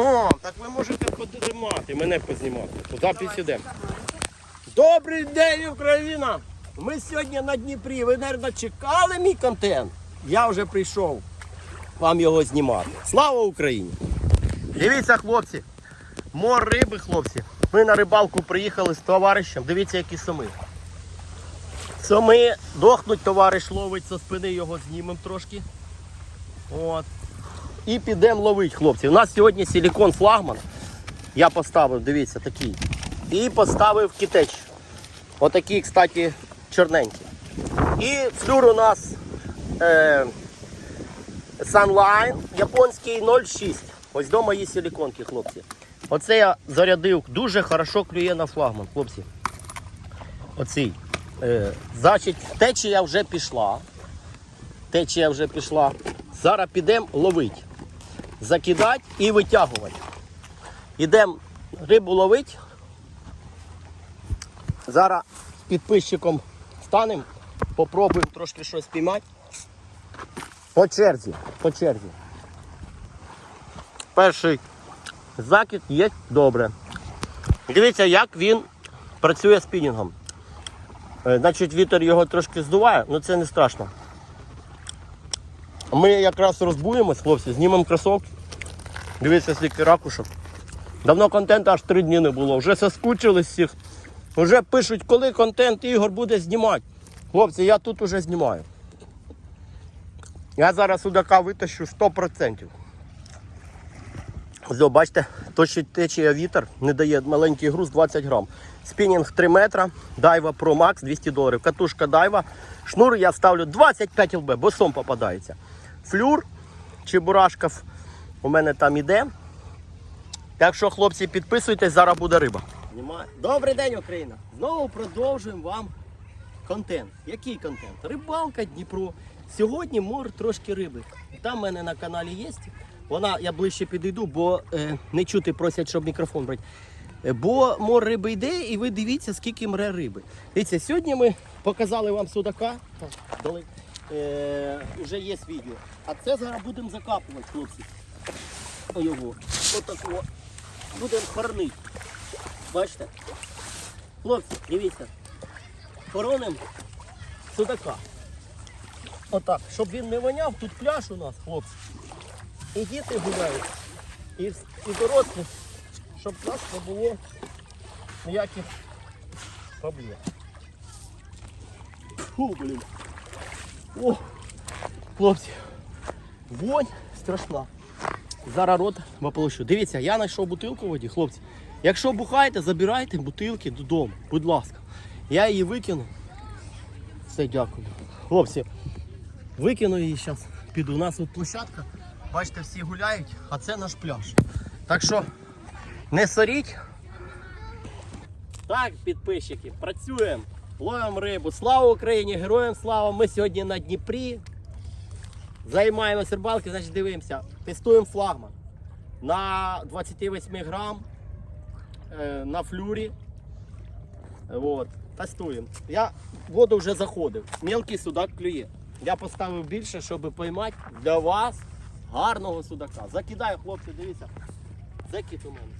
О, так ви можете подимати, мене познімати. По запись ідемо. Добрий день, Україна! Ми сьогодні на Дніпрі. Ви, мабуть, чекали мій контент. Я вже прийшов вам його знімати. Слава Україні! Дивіться, хлопці, мор риби, хлопці. Ми на рибалку приїхали з товаришем. Дивіться, які соми. Соми дохнуть, товариш ловить со спини, його знімемо трошки. От. І підемо ловити, хлопці. У нас сьогодні силікон флагман. Я поставив, дивіться, такий. І поставив китеч. Отакий, кстати, чорненький. І флюр у нас е, Sunline японський 0,6. Ось вдома є силіконки, хлопці. Оце я зарядив, дуже хорошо клює на флагман, хлопці. Оцей. Е, значить, течія вже пішла. Течія вже пішла. Зараз підемо ловити. Закидати і витягувати. Ідемо рибу ловити. Зараз з підписчиком станемо, попробуємо трошки щось піймати. По черзі, по черзі. Перший закид є добре. Дивіться, як він працює спінінгом. Е, Значить, вітер його трошки здуває, але це не страшно. Ми якраз розбуємось, хлопці, знімемо кросовки. Дивіться, скільки ракушок. Давно контенту аж три дні не було. Вже соскучились всіх. Вже пишуть, коли контент Ігор буде знімати. Хлопці, я тут уже знімаю. Я зараз судака витащу 100%. Ось, бачите, точить течія вітер, не дає маленький груз 20 грам. Спінінг 3 метра, дайва Pro Max 200 доларів. Катушка дайва. Шнур я ставлю 25 лб, бо сом попадається. Флюр чи бурашка у мене там іде. Так що, хлопці, підписуйтесь, зараз буде риба. Добрий день, Україна! Знову продовжуємо вам контент. Який контент? Рибалка Дніпро. Сьогодні мор трошки риби. Там в мене на каналі є. Вона, я ближче підійду, бо е, не чути просять, щоб мікрофон брати. Е, Бо мор риби йде, і ви дивіться, скільки мре риби. Дивіться, сьогодні ми показали вам судака. Так. Е, вже є відео. А це зараз будемо закапувати, хлопці. О його. Отако. Будемо хорнити. Бачите? Хлопці, дивіться. Хороним судака. Отак, щоб він не воняв, тут пляж у нас, хлопці. І діти гуляють, і, і дорослі, щоб нас не було ніяких проблем. Фу, блін. О, хлопці, вонь страшна. Зараз рот пополощу. Дивіться, я знайшов бутилку в воді, хлопці. Якщо бухаєте, забирайте бутилки додому, будь ласка. Я її викину. Все, дякую. Хлопці, викину її зараз. Піду. У нас тут площадка. Бачите, всі гуляють, а це наш пляж. Так що не соріть. Так, підписчики, працюємо, ловимо рибу. Слава Україні! Героям слава! Ми сьогодні на Дніпрі. Займаємося рибалки, значить дивимося. Тестуємо флагман на 28 грам е, на флюрі. От, тестуємо. Я в воду вже заходив. Мелкий судак клює. Я поставив більше, щоб поймати для вас гарного судака. Закидаю, хлопці, дивіться. Закид у мене.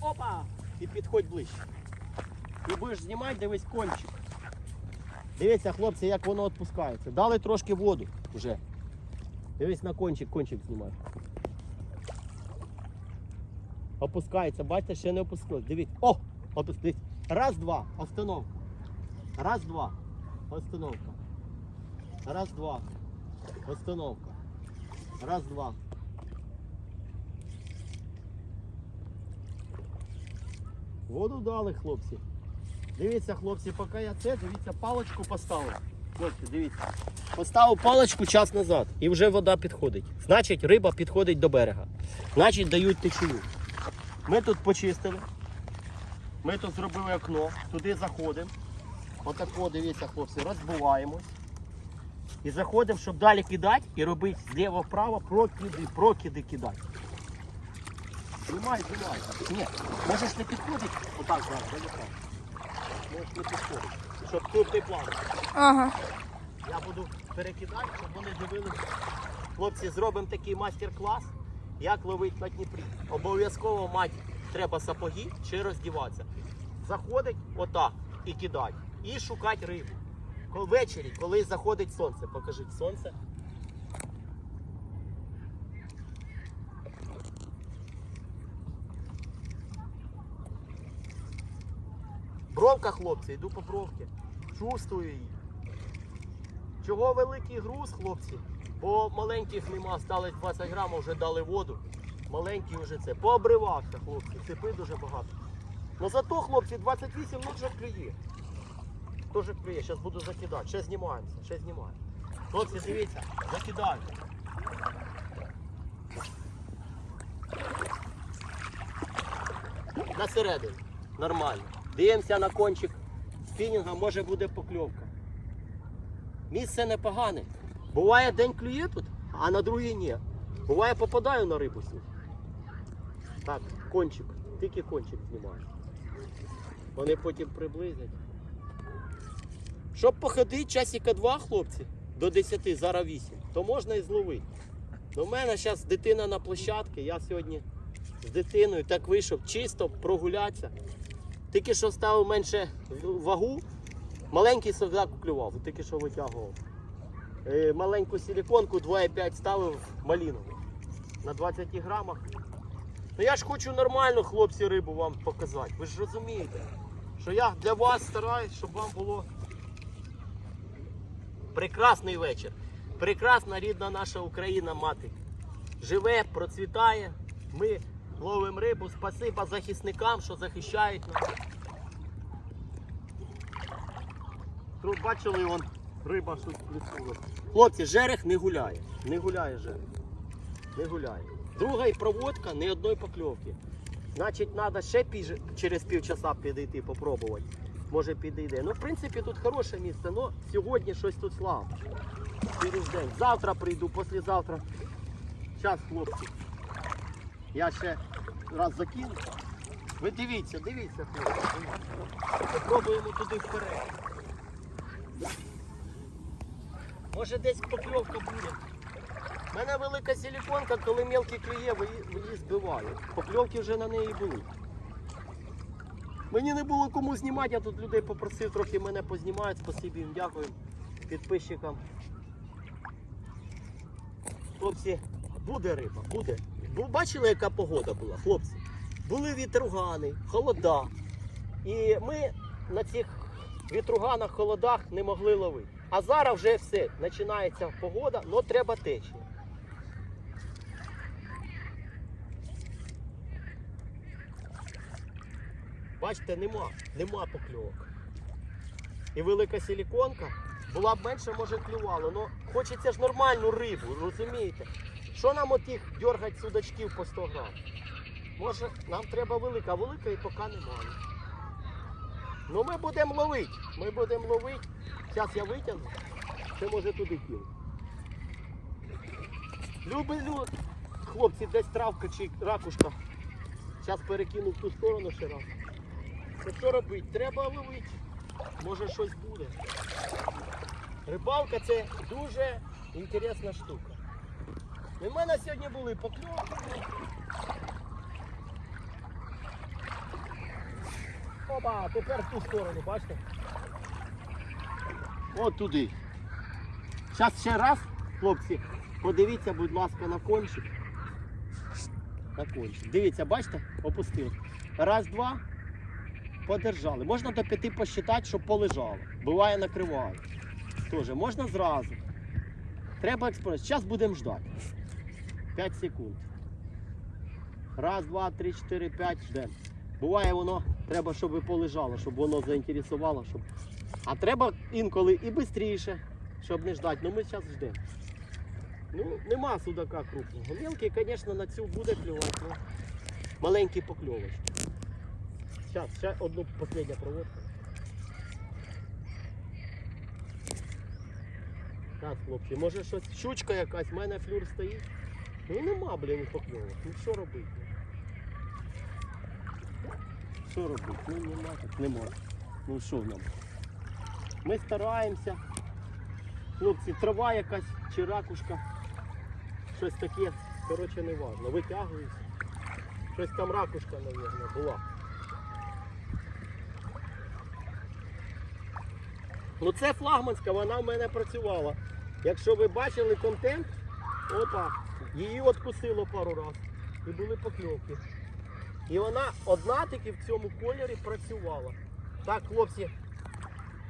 Опа! І підходь ближче. І будеш знімати, дивись кончик. Дивіться, хлопці, як воно відпускається. Дали трошки воду вже. Дивись на кончик, кончик знімай. Опускається, бачите, ще не опустилось. Дивіться. О! Опустись. Раз, два. Остановка. Раз, два. Остановка. Раз, два. Остановка. Раз, два. Воду дали, хлопці. Дивіться, хлопці, поки я це, дивіться, паличку поставив. Хлопці, дивіться. Поставив паличку час назад і вже вода підходить. Значить, риба підходить до берега. Значить, дають течію. Ми тут почистили. Ми тут зробили окно, туди заходимо. Отако, дивіться, хлопці, розбиваємось. І заходимо, щоб далі кидати і робити зліва вправо прокиди, прокиди кидати. Знімай, знімай. Ні, можеш не підходити. Отак зараз, далеко. Можеш не підходити. Щоб крупний план. Ага. Я буду перекидати, щоб вони дивилися. Хлопці, зробимо такий майстер-клас. як ловить на Дніпрі. Обов'язково мати треба сапоги чи роздіватися. Заходить отак і кидати. І шукати рибу. Ввечері, коли заходить сонце, покажіть сонце. Бровка, хлопці, йду по бровці. Чувствую її. Чого великий груз, хлопці? Бо маленьких нема, стали 20 грамів, вже дали воду. Маленькі вже це. Пообривався, хлопці. Цепи дуже багато. Ну зато, хлопці, 28 ну вже клює. Теж клює, зараз буду закидати. Ще знімаємося, ще знімаємо. Хлопці, дивіться, закидаю. На середину. Нормально. Дивимося на кончик спінінга, може буде покльовка. Місце непогане. Буває день клює тут, а на другий ні. Буває попадаю на рибу сюди. Так, кончик. Тільки кончик знімаю. Вони потім приблизять. Щоб походити часика два, хлопці, до 10, зараз 8, то можна і зловити. У мене зараз дитина на площадці, я сьогодні з дитиною так вийшов чисто прогулятися. Тільки що ставив менше вагу, маленький совдак клював, тільки що витягував. Е, Маленьку силіконку 2,5 ставив малінову на 20 грамах. Ну я ж хочу нормальну, хлопці, рибу вам показати. Ви ж розумієте, що я для вас стараюсь, щоб вам було прекрасний вечір. Прекрасна рідна наша Україна мати. Живе, процвітає. Ми ловимо рибу. Спасибо захисникам, що захищають нас. Тут бачили, вон риба щось плюсула. Хлопці, жерех не гуляє. Не гуляє жерех. Не гуляє. Друга і проводка ні одної покльовки. Значить, треба ще піж- через півчаса підійти, попробувати. Може підійде. Ну, в принципі, тут хороше місце, але сьогодні щось тут слабо. Через день. Завтра прийду, післязавтра. Зараз, хлопці. Я ще раз закину. Ви дивіться, дивіться, хлопці. Попробуємо туди вперед. Може десь покльовка буде. У мене велика силіконка, коли мелкий клює, ви її збиваю. Покльовки вже на неї були. Мені не було кому знімати, я тут людей попросив, трохи мене познімають. Спасибі їм, дякую підписчикам. Хлопці, буде риба, буде. Ви бачили, яка погода була, хлопці? Були вітругани, холода. І ми на цих вітруганах, холодах не могли ловити. А зараз вже все, починається погода, але треба течія. Бачите, нема, нема покльовок. І велика силіконка була б менше, може клювало. але хочеться ж нормальну рибу, розумієте? Що нам отих дергати судачків по 100 грам? Може, нам треба велика, а і поки немає. Ну ми будемо ловити. Ми будемо ловити. Зараз я витягну. Це може туди кинути. Люблю, хлопці, десь травка чи ракушка. Зараз перекину в ту сторону ще раз. Це що робити? Треба ловити. Може щось буде. Рибалка це дуже інтересна штука. У мене сьогодні були покльовки. Опа, тепер в ту сторону, бачите? От туди. Зараз ще раз, хлопці, подивіться, будь ласка, на кончик. На кончик. Дивіться, бачите? Опустив. Раз, два. Подержали. Можна до п'яти посчитати, щоб полежало. Буває накриває. Тоже можна зразу. Треба експеримент. Зараз будемо ждати. 5 секунд. Раз, два, три, чотири, п'ять, ждемо. Буває воно, треба, щоб полежало, щоб воно заінтересувало. Щоб... А треба інколи і швидше, щоб не ждати. Ну ми зараз ждемо. Ну, нема судака крупного. Мелкий, звісно, на цю буде клювати, але маленький покльовочки. Зараз, ще одну остання проводка. Так, хлопці, може щось щучка якась, в мене флюр стоїть. Ну нема, блін, покльовок. Ну що робити? Що робити? Ну нема так, нема. Ну що нам? Ми стараємося. Хлопці, трава якась чи ракушка. Щось таке. коротше, не важно. Витягуюсь. Щось там ракушка, мабуть, була. Ну це флагманська, вона в мене працювала. Якщо ви бачили контент, опа, її откусило пару разів. І були покльовки. І вона одна таки в цьому кольорі працювала. Так, хлопці,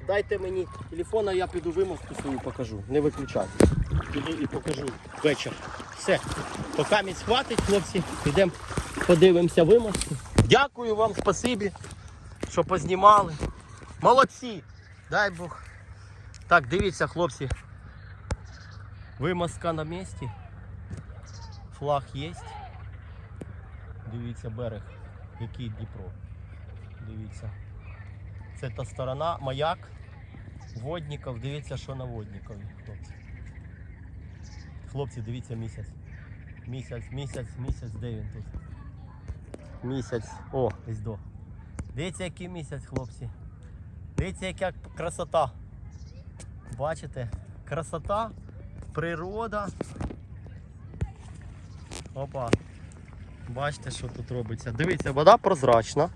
дайте мені телефон, а я піду вимовку свою покажу. Не виключайте. Піду і покажу вечір. Все. Поки мені схватить, хлопці, підемо подивимося вимовку. Дякую вам, спасибі, що познімали. Молодці! Дай Бог. Так, дивіться, хлопці. Вимазка на місці. Флаг є. Дивіться берег, який Дніпро. Дивіться. Це та сторона, маяк, водників. Дивіться, що на водникові, хлопці. Хлопці, дивіться місяць. Місяць, місяць, місяць, де він тут? Місяць. О, ось до. Дивіться, який місяць, хлопці. Дивіться, яка красота. Бачите? Красота, природа. Опа. Бачите, що тут робиться. Дивіться, вода прозрачна.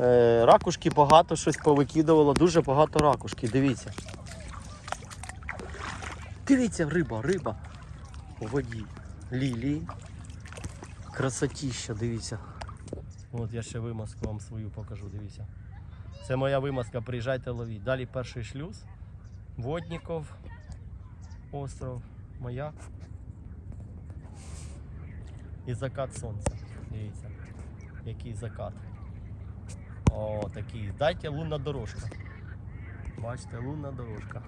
Е, ракушки багато щось повикидувало, дуже багато ракушки, дивіться. Дивіться, риба, риба. У воді. Лілії. Красотіща, дивіться. От я ще вимазку вам свою покажу, дивіться. Це моя вимазка, приїжджайте ловіть. Далі перший шлюз. Водніков. Остров. Маяк. І закат сонця. Дивіться. Який закат. О, такий. Дайте лунна дорожка. Бачите, лунна дорожка.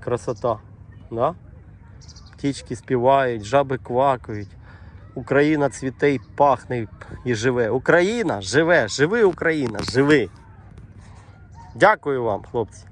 Красота. Да? Птічки співають, жаби квакають. Україна цвіте і пахне і живе. Україна живе, живи Україна, живи. Дякую вам, хлопці.